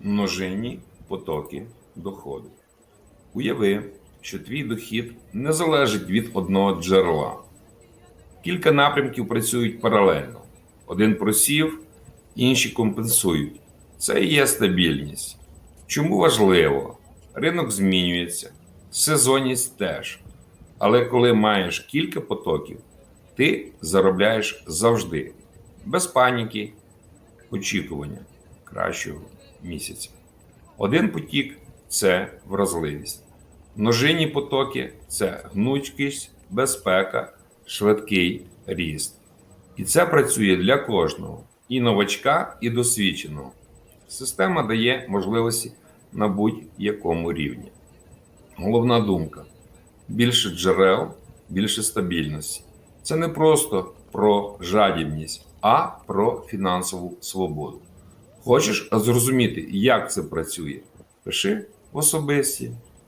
множинні потоки доходу. Уяви, що твій дохід не залежить від одного джерела. Кілька напрямків працюють паралельно. Один просів, інші компенсують. Це і є стабільність. Чому важливо? Ринок змінюється, сезонність теж. Але коли маєш кілька потоків, ти заробляєш завжди, без паніки, очікування кращого місяця. Один потік це вразливість. Множинні потоки це гнучкість, безпека, швидкий ріст. І це працює для кожного і новачка, і досвідченого. Система дає можливості на будь-якому рівні. Головна думка: більше джерел, більше стабільності. Це не просто про жадібність, а про фінансову свободу. Хочеш зрозуміти, як це працює? Пиши в особисті